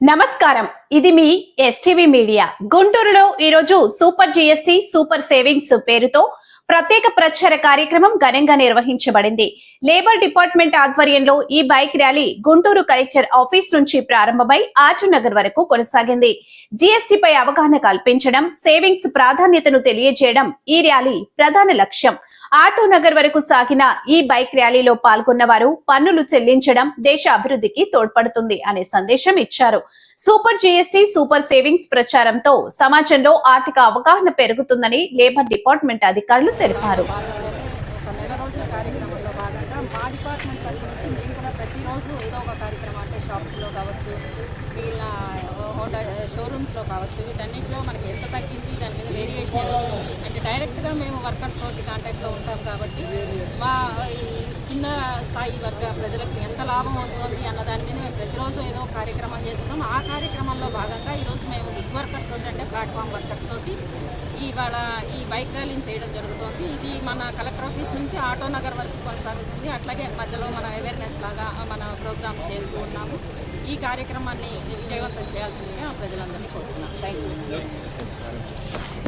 నమస్కారం. ఇది మీ STV media. గుంటూరులో ఈరోజు సూపర్ జిఎస్టి సూపర్ సేవింగ్స్ పేరుతో ప్రత్యేక ప్రచార కార్యక్రమం ఘనంగా నిర్వహించబడింది. లేబర్ డిపార్ట్మెంట్ ఆధ్వర్యంలో ఈ bike rally Guntur collector office నుంచి ప్రారంభమై ఆచూనగర్ వరకు కొనసాగింది. జీఎస్టీ పై అవగాహన కల్పించడం సేవింగ్స్ ప్రాధాన్యతను తెలియజేయడం ఈ ర్యాలీ ప్రధాన లక్ష్యం. ఆటో నగర్ వరకు సాగిన ఈ బైక్ ర్యాలీలో పాల్గొన్న వారు పన్నులు చెల్లించడం దేశ అభివృద్ధికి తోడ్పడుతుంది అనే సందేశం ఇచ్చారు. సూపర్ జీఎస్టీ సూపర్ సేవింగ్స్ ప్రచారంతో సమాజంలో ఆర్థిక అవగాహన పెరుగుతుందని లేబర్ డిపార్ట్మెంట్ అధికారులు తెలిపారు. ఒక షాప్స్లో కావచ్చు మిగిలిన హోటల్ షోరూమ్స్లో కావచ్చు వీటన్నిటిలో మనకి ఎంత తగ్గింది దాని మీద వేరియేషన్ ఏది వచ్చింది అంటే డైరెక్ట్గా మేము వర్కర్స్ తోటి కాంటాక్ట్లో ఉంటాం కాబట్టి మా ఈ కింద స్థాయి వర్గ ప్రజలకు ఎంత లాభం వస్తుంది అన్న దాని మీద మేము ప్రతిరోజు ఏదో కార్యక్రమం చేస్తున్నాం. ఆ కార్యక్రమంలో భాగంగా ఈరోజు మేము గిగ్ వర్కర్స్ తోటి అంటే ప్లాట్ఫామ్ వర్కర్స్ తోటి ఇవాళ ఈ బైక్ ర్యాలీని చేయడం జరుగుతోంది. ఇది మన కలెక్టర్ ఆఫీస్ నుంచి ఆటో నగర్ వరకు కొనసాగుతుంది. అట్లాగే మధ్యలో మన అవేర్నెస్ లాగా మన ప్రోగ్రామ్స్ చేస్తూ ఉన్నాము. ఈ కార్యక్రమాన్ని విజయవంతం చేయాల్సిందిగా ప్రజలందరినీ కోరుతున్నాం.